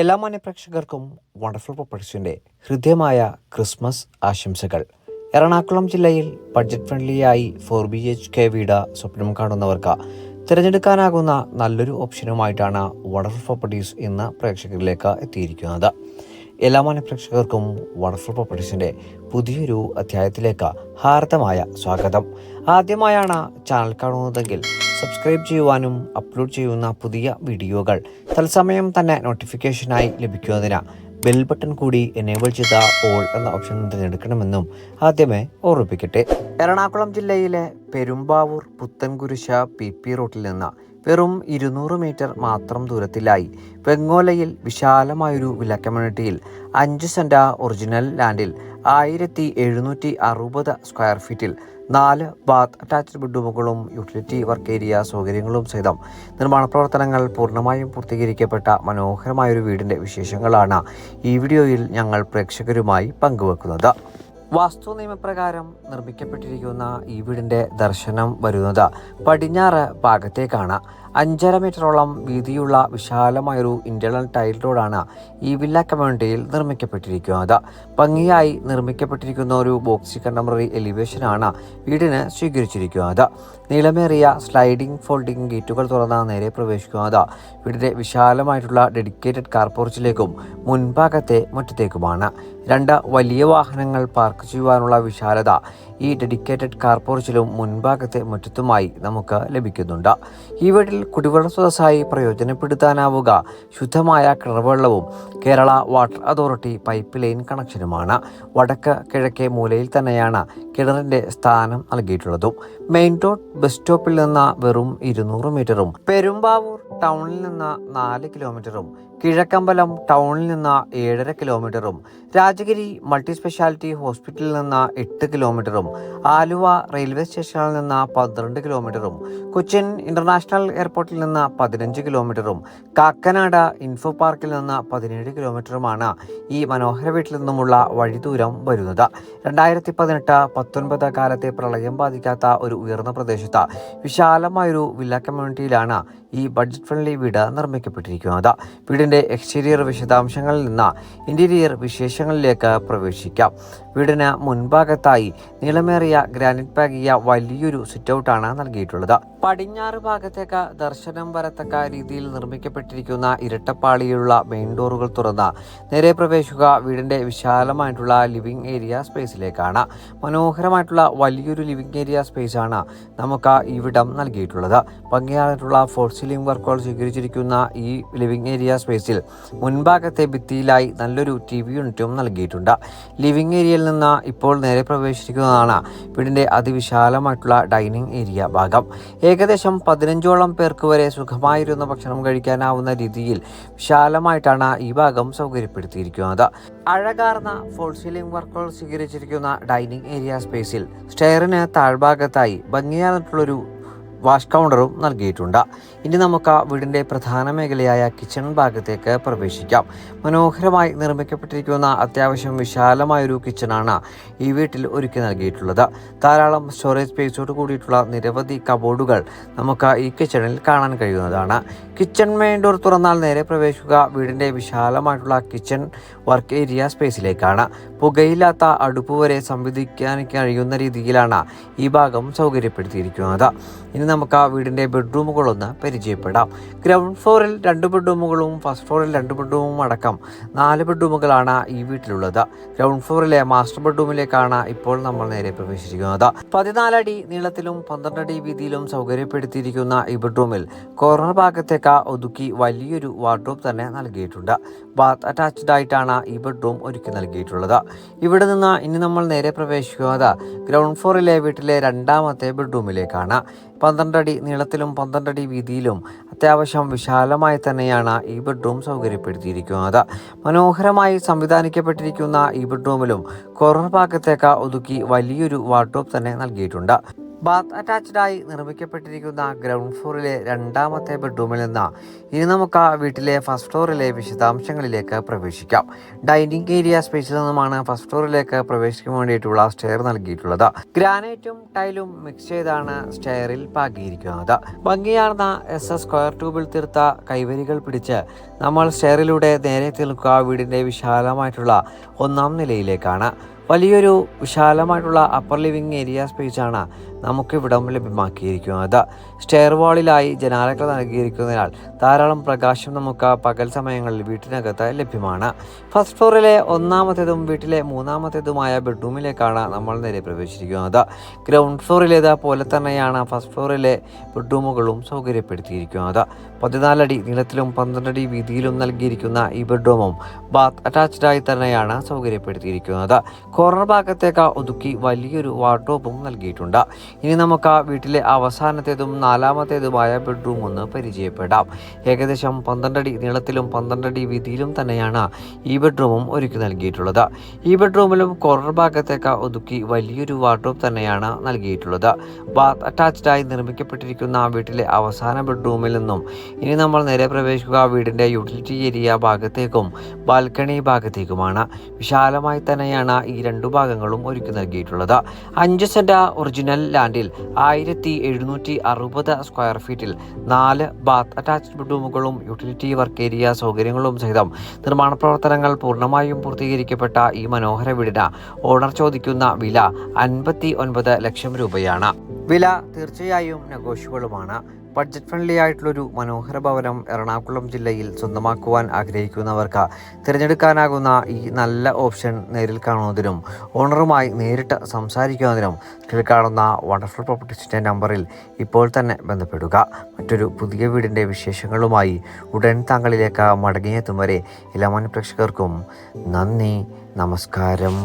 എല്ലാ മാന്യ പ്രേക്ഷകർക്കും വണ്ടർഫുൾ പ്രൊപ്പർട്ടിസിന്റെ ഹൃദ്യമായ ക്രിസ്മസ് ആശംസകൾ. എറണാകുളം ജില്ലയിൽ ബഡ്ജറ്റ് ഫ്രണ്ട്ലിയായി ഫോർ ബി എച്ച് കെ വീട് സ്വപ്നം കാണുന്നവർക്ക് തിരഞ്ഞെടുക്കാനാകുന്ന നല്ലൊരു ഓപ്ഷനുമായിട്ടാണ് വണ്ടർഫുൾ പ്രോപ്പർട്ടീസ് ഇന്ന് പ്രേക്ഷകരിലേക്ക് എത്തിയിരിക്കുന്നത്. എല്ലാ മാന്യ പ്രേക്ഷകർക്കും വണ്ടർഫുൾ പ്രോപ്പർട്ടീസിന്റെ പുതിയൊരു അധ്യായത്തിലേക്ക് ഹാർദമായ സ്വാഗതം. ആദ്യമായാണ് ചാനൽ കാണുന്നതെങ്കിൽ സബ്സ്ക്രൈബ് ചെയ്യുവാനും അപ്ലോഡ് ചെയ്യുന്ന പുതിയ വീഡിയോകൾ തത്സമയം തന്നെ നോട്ടിഫിക്കേഷനായി ലഭിക്കുന്നതിന് ബെൽ ബട്ടൺ കൂടി എനേബിൾ ചെയ്ത ഓൾ എന്ന ഓപ്ഷൻ തിരഞ്ഞെടുക്കണമെന്നും ആദ്യമേ ഓർമ്മിപ്പിക്കട്ടെ. എറണാകുളം ജില്ലയിലെ പെരുമ്പാവൂർ പുത്തൻകുരിശ പി പി റോട്ടിൽ നിന്ന് വെറും ഇരുന്നൂറ് മീറ്റർ മാത്രം ദൂരത്തിലായി വെങ്ങോലയിൽ വിശാലമായൊരു വില കമ്മ്യൂണിറ്റിയിൽ അഞ്ച് സെന്റ ഒറിജിനൽ ലാൻഡിൽ ആയിരത്തി എഴുന്നൂറ്റി അറുപത് സ്ക്വയർ ഫീറ്റിൽ നാല് ബാത്ത് അറ്റാച്ച്ഡ് ബെഡ്റൂമുകളും യൂട്ടിലിറ്റി വർക്ക് ഏരിയ സൗകര്യങ്ങളും സഹിതം നിർമ്മാണ പ്രവർത്തനങ്ങൾ പൂർണമായും പൂർത്തീകരിക്കപ്പെട്ട മനോഹരമായൊരു വീടിന്റെ വിശേഷങ്ങളാണ് ഈ വീഡിയോയിൽ ഞങ്ങൾ പ്രേക്ഷകരുമായി പങ്കുവെക്കുന്നത്. വാസ്തു നിയമപ്രകാരം നിർമ്മിക്കപ്പെട്ടിരിക്കുന്ന ഈ വീടിന്റെ ദർശനം വരുന്നത് പടിഞ്ഞാറ് ഭാഗത്തേക്കാണ്. അഞ്ചര മീറ്ററോളം വീതിയുള്ള വിശാലമായൊരു ഇന്റേണൽ ടൈൽ റോഡാണ് ഈ വില്ല കമ്മ്യൂണിറ്റിയിൽ നിർമ്മിക്കപ്പെട്ടിരിക്കുന്നത്. ഭംഗിയായി നിർമ്മിക്കപ്പെട്ടിരിക്കുന്ന ഒരു ബോക്സി കണ്ടംപററി എലിവേഷനാണ് വീടിന് സ്വീകരിച്ചിരിക്കുന്നത്. നീളമേറിയ സ്ലൈഡിംഗ് ഫോൾഡിംഗ് ഗേറ്റുകൾ തുറന്ന നേരെ പ്രവേശിക്കുന്നത്. വീടിന്റെ വിശാലമായിട്ടുള്ള ഡെഡിക്കേറ്റഡ് കാർ പോർച്ചിലേക്കും മുൻഭാഗത്തെ മുറ്റത്തേക്കുമാണ്. രണ്ട് വലിയ വാഹനങ്ങൾ പാർക്ക് ചെയ്യുവാനുള്ള വിശാലത ഈ ഡെഡിക്കേറ്റഡ് കാർ പോർച്ചിലും മുൻഭാഗത്തെ മുറ്റത്തുമായി നമുക്ക് ലഭിക്കുന്നുണ്ട്. ഈ വീട്ടിൽ കുടിവെള്ള സ്രോതസ്സായി പ്രയോജനപ്പെടുത്താനാവുക. ശുദ്ധമായ കിണർവെള്ളവും Kerala water authority pipe line കണക്ഷനുമാണ് വടക്ക് കിഴക്കേ മൂലയിൽ തന്നെയാണ് കിണറിന്റെ സ്ഥാനം നൽകിയിട്ടുള്ളതും. മെയിൻ റോഡ് ബസ് സ്റ്റോപ്പിൽ നിന്ന് വെറും ഇരുന്നൂറ് മീറ്ററും പെരുമ്പാവൂർ ടൗണിൽ നിന്ന് നാല് കിലോമീറ്ററും കിഴക്കമ്പലം ടൗണിൽ നിന്ന് ഏഴര കിലോമീറ്ററും രാജഗിരി മൾട്ടി സ്പെഷ്യാലിറ്റി ഹോസ്പിറ്റലിൽ നിന്ന് എട്ട് കിലോമീറ്ററും ആലുവ റെയിൽവേ സ്റ്റേഷനിൽ നിന്ന് പന്ത്രണ്ട് കിലോമീറ്ററും കൊച്ചിൻ ഇന്റർനാഷണൽ എയർപോർട്ടിൽ നിന്ന് പതിനഞ്ച് കിലോമീറ്ററും കാക്കനാട് ഇൻഫോ പാർക്കിൽ നിന്ന് പതിനേഴ് കിലോമീറ്ററുമാണ് ഈ മനോഹര വീട്ടിൽ നിന്നുമുള്ള വഴി ദൂരം വരുന്നത്. രണ്ടായിരത്തി പതിനെട്ട് പത്തൊൻപത് കാലത്തെ പ്രളയം ബാധിക്കാത്ത ഒരു ഉയർന്ന പ്രദേശത്ത് വിശാലമായൊരു വില്ല കമ്മ്യൂണിറ്റിയിലാണ് ഈ ബഡ്ജറ്റ് ഫ്രണ്ട്ലി വീട് നിർമ്മിക്കപ്പെട്ടിരിക്കുന്നത്. വീടിന്റെ എക്സ്റ്റീരിയർ വിശദാംശങ്ങളിൽ നിന്ന് ഇന്റീരിയർ വിശേഷങ്ങളിലേക്ക് പ്രവേശിക്കാം. വീടിന് മുൻഭാഗത്തായി നീളമേറിയ ഗ്രാനൈറ്റ് പാകിയ വലിയൊരു സിറ്റ് ഔട്ടാണ് നൽകിയിട്ടുള്ളത്. പടിഞ്ഞാറ് ഭാഗത്തേക്ക് ദർശനം വരത്തക്ക രീതിയിൽ നിർമ്മിക്കപ്പെട്ടിരിക്കുന്ന ഇരട്ടപ്പാളിയുള്ള മെയിൻ ഡോറുകൾ തുറന്ന് നേരെ പ്രവേശിക്കുക വീടിന്റെ വിശാലമായിട്ടുള്ള ലിവിംഗ് ഏരിയ സ്പേസിലേക്കാണ് മനോഹരമായിട്ടുള്ള വലിയൊരു ലിവിംഗ് ഏരിയ സ്പേസ് ആണ് നമുക്ക് ഇവിടം നൽകിയിട്ടുള്ളത്. ഭംഗിയായിട്ടുള്ള ഫോർ സീലിംഗ് വർക്കുകൾ സ്വീകരിച്ചിരിക്കുന്ന ഈ ലിവിംഗ് ഏരിയ സ്പേസിൽ മുൻഭാഗത്തെ ഭിത്തിയിലായി നല്ലൊരു ടി വി യൂണിറ്റും നൽകിയിട്ടുണ്ട്. ലിവിംഗ് ഏരിയയിൽ നിന്ന് ഇപ്പോൾ നേരെ പ്രവേശിക്കുന്നതാണ് വീടിന്റെ അതിവിശാലമായിട്ടുള്ള ഡൈനിങ് ഏരിയ ഭാഗം. ഏകദേശം പതിനഞ്ചോളം പേർക്ക് വരെ സുഖമായിരുന്ന ഭക്ഷണം കഴിക്കാനാവുന്ന രീതിയിൽ വിശാലമായിട്ടാണ് ഈ ഭാഗം സൗകര്യപ്പെടുത്തിയിരിക്കുന്നത്. അഴകാർന്ന ഫോൾ സീലിംഗ് വർക്കുകൾ സ്വീകരിച്ചിരിക്കുന്ന ഡൈനിങ് ഏരിയ സ്പേസിൽ സ്റ്റെയറിന് താഴ്ഭാഗത്തായി ഭംഗിയായിട്ടുള്ളൊരു വാഷ് കൗണ്ടറും നൽകിയിട്ടുണ്ട്. ഇനി നമുക്ക് ആ വീടിന്റെ പ്രധാന മേഖലയായ കിച്ചൺ ഭാഗത്തേക്ക് പ്രവേശിക്കാം. മനോഹരമായി നിർമ്മിക്കപ്പെട്ടിരിക്കുന്ന അത്യാവശ്യം വിശാലമായൊരു കിച്ചണാണ് ഈ വീട്ടിൽ ഒരുക്കി നൽകിയിട്ടുള്ളത്. ധാരാളം സ്റ്റോറേജ് സ്പേസോട് കൂടിയിട്ടുള്ള നിരവധി കബോർഡുകൾ നമുക്ക് ഈ കിച്ചണിൽ കാണാൻ കഴിയുന്നതാണ്. കിച്ചൺ മെയിൻ ഡോർ തുറന്നാൽ നേരെ പ്രവേശിക്കുക വീടിന്റെ വിശാലമായിട്ടുള്ള കിച്ചൺ വർക്ക് ഏരിയ സ്പേസിലേക്കാണ് പുകയില്ലാത്ത അടുപ്പ് വരെ സംവിധിക്കാൻ കഴിയുന്ന രീതിയിലാണ് ഈ ഭാഗം സൗകര്യപ്പെടുത്തിയിരിക്കുന്നത്. ഇനി നമുക്ക് ആ വീടിന്റെ ബെഡ്റൂമുകളൊന്ന് പരിചയപ്പെടാം. ഗ്രൗണ്ട് ഫ്ലോറിൽ രണ്ട് ബെഡ്റൂമുകളും ഫസ്റ്റ് ഫ്ലോറിൽ രണ്ട് ബെഡ്റൂമും അടക്കം നാല് ബെഡ്റൂമുകളാണ് ഈ വീട്ടിലുള്ളത്. ഗ്രൗണ്ട് ഫ്ലോറിലെ മാസ്റ്റർ ബെഡ്റൂമിലേക്കാണ് ഇപ്പോൾ നമ്മൾ നേരെ പ്രവേശിച്ചിരിക്കുന്നത്. പതിനാലടി നീളത്തിലും പന്ത്രണ്ട് അടി വീതിയിലും സൗകര്യപ്പെടുത്തിയിരിക്കുന്ന ഈ ബെഡ്റൂമിൽ കോർണർ ഭാഗത്തേക്ക് ഒതുക്കി വലിയൊരു വാർഡ്രോബ് തന്നെ നൽകിയിട്ടുണ്ട്. ബാത്ത് അറ്റാച്ച്ഡ് ആയിട്ടാണ് ഈ ബെഡ്റൂം ഒരുക്കി നൽകിയിട്ടുള്ളത്. ഇവിടെ നിന്ന് ഇനി നമ്മൾ നേരെ പ്രവേശിക്കുന്നത് ഗ്രൗണ്ട് ഫ്ലോറിലെ വീട്ടിലെ രണ്ടാമത്തെ ബെഡ്റൂമിലേക്കാണ്. പന്ത്രണ്ടടി നീളത്തിലും പന്ത്രണ്ടടി വീതിയിലും അത്യാവശ്യം വിശാലമായി തന്നെയാണ് ഈ ബെഡ്റൂം സൗകര്യപ്പെടുത്തിയിരിക്കുന്നത്. മനോഹരമായി സംവിധാനിക്കപ്പെട്ടിരിക്കുന്ന ഈ ബെഡ്റൂമിലും കോർണർ ഭാഗത്തേക്ക് ഒതുക്കി വലിയൊരു വാർഡ്രോബ് തന്നെ നൽകിയിട്ടുണ്ട്. ബാത്ത് അറ്റാച്ച്ഡായി നിർമ്മിക്കപ്പെട്ടിരിക്കുന്ന ഗ്രൗണ്ട് ഫ്ലോറിലെ രണ്ടാമത്തെ ബെഡ്റൂമിൽ നിന്ന് ഇനി നമുക്ക് ആ വീട്ടിലെ ഫസ്റ്റ് ഫ്ലോറിലെ വിശദാംശങ്ങളിലേക്ക് പ്രവേശിക്കാം. ഡൈനിങ് ഏരിയ സ്പേസിൽ നിന്നുമാണ് ഫസ്റ്റ് ഫ്ലോറിലേക്ക് പ്രവേശിക്കാൻ വേണ്ടിയിട്ടുള്ള സ്റ്റെയർ നൽകിയിട്ടുള്ളത്. ഗ്രാനൈറ്റും ടൈലും മിക്സ് ചെയ്താണ് സ്റ്റെയറിൽ പാകിയിരിക്കുന്നത്. ഭംഗിയാർന്ന എസ് എസ് സ്ക്വയർ ട്യൂബിൽ തീർത്ത കൈവരികൾ പിടിച്ച് നമ്മൾ സ്റ്റെയറിലൂടെ നേരെ തീർക്കുക വീടിന്റെ വിശാലമായിട്ടുള്ള ഒന്നാം നിലയിലേക്കാണ്. വലിയൊരു വിശാലമായിട്ടുള്ള അപ്പർ ലിവിങ് ഏരിയ സ്പേസാണ് നമുക്കിവിടം ലഭ്യമാക്കിയിരിക്കുന്നത്. സ്റ്റെയർ വാളിലായി ജനാലകൾ നൽകിയിരിക്കുന്നതിനാൽ ധാരാളം പ്രകാശം നമുക്ക് പകൽ സമയങ്ങളിൽ വീട്ടിനകത്ത് ലഭ്യമാണ്. ഫസ്റ്റ് ഫ്ലോറിലെ ഒന്നാമത്തേതും വീട്ടിലെ മൂന്നാമത്തേതുമായ ബെഡ്റൂമിലേക്കാണ് നമ്മൾ നേരെ പ്രവേശിച്ചിരിക്കുന്നത്. ഗ്രൗണ്ട് ഫ്ലോറിലേത് പോലെ തന്നെയാണ് ഫസ്റ്റ് ഫ്ലോറിലെ ബെഡ്റൂമുകളും സൗകര്യപ്പെടുത്തിയിരിക്കുന്നത്. പതിനാലടി നീളത്തിലും പന്ത്രണ്ടടി വീതിയിലും നൽകിയിരിക്കുന്ന ഈ ബെഡ്റൂമും ബാത്ത് അറ്റാച്ച്ഡായി തന്നെയാണ് സൗകര്യപ്പെടുത്തിയിരിക്കുന്നത്. കോർണർ ഭാഗത്തേക്ക് ഒതുക്കി വലിയൊരു വാർഡ്രോബും നൽകിയിട്ടുണ്ട്. ഇനി നമുക്ക് വീട്ടിലെ അവസാനത്തേതും നാലാമത്തേതുമായ ബെഡ്റൂം ഒന്ന് പരിചയപ്പെടാം. ഏകദേശം പന്ത്രണ്ടടി നീളത്തിലും പന്ത്രണ്ടടി വീതിയിലും തന്നെയാണ് ഈ ബെഡ്റൂമും ഒരുക്കി നൽകിയിട്ടുള്ളത്. ഈ ബെഡ്റൂമിലും കോർണർ ഭാഗത്തേക്ക് ഒതുക്കി വലിയൊരു വാർഡ്രോബ് തന്നെയാണ് നൽകിയിട്ടുള്ളത്. ബാത്ത് അറ്റാച്ച്ഡായി നിർമ്മിക്കപ്പെട്ടിരിക്കുന്ന വീട്ടിലെ അവസാന ബെഡ്റൂമിൽ നിന്നും ഇനി നമ്മൾ നേരെ പ്രവേശിക്കുക. വീടിന്റെ യൂട്ടിലിറ്റി ഏരിയ ഭാഗത്തേക്കും ബാൽക്കണി ഭാഗത്തേക്കുമാണ്. വിശാലമായി തന്നെയാണ് ഈ രണ്ടു ഭാഗങ്ങളും ഒരുക്കി നൽകിയിട്ടുള്ളത്. അഞ്ച് സെന്റ് ഒറിജിനൽ ലാൻഡിൽ ആയിരത്തി എഴുന്നൂറ്റി അറുപത് സ്ക്വയർ ഫീറ്റിൽ നാല് ബാത്ത് അറ്റാച്ച്ഡ് റൂമുകളും യൂട്ടിലിറ്റി വർക്ക് ഏരിയ സൗകര്യങ്ങളും സഹിതം നിർമ്മാണ പ്രവർത്തനങ്ങൾ പൂർണമായും പൂർത്തീകരിക്കപ്പെട്ട ഈ മനോഹര വീടിന് ഓണർ ചോദിക്കുന്ന വില അൻപത്തി ലക്ഷം രൂപയാണ്. വില തീർച്ചയായും നെഗോഷ്യബിളുമാണ്. ബഡ്ജറ്റ് ഫ്രണ്ട്ലി ആയിട്ടുള്ളൊരു മനോഹര ഭവനം എറണാകുളം ജില്ലയിൽ സ്വന്തമാക്കുവാൻ ആഗ്രഹിക്കുന്നവർക്ക് തിരഞ്ഞെടുക്കാനാകുന്ന ഈ നല്ല ഓപ്ഷൻ നേരിൽ കാണുന്നതിനും ഓണറുമായി നേരിട്ട് സംസാരിക്കുന്നതിനും കീഴ്ക്കാണുന്ന കാണുന്ന വണ്ടർഫുൾ പ്രോപ്പർട്ടീസിന്റെ നമ്പറിൽ ഇപ്പോൾ തന്നെ ബന്ധപ്പെടുക. മറ്റൊരു പുതിയ വീടിന്റെ വിശേഷങ്ങളുമായി ഉടൻ താങ്കളിലേക്ക് മടങ്ങിയെത്തും വരെ എല്ലാ പ്രേക്ഷകർക്കും നന്ദി നമസ്കാരം.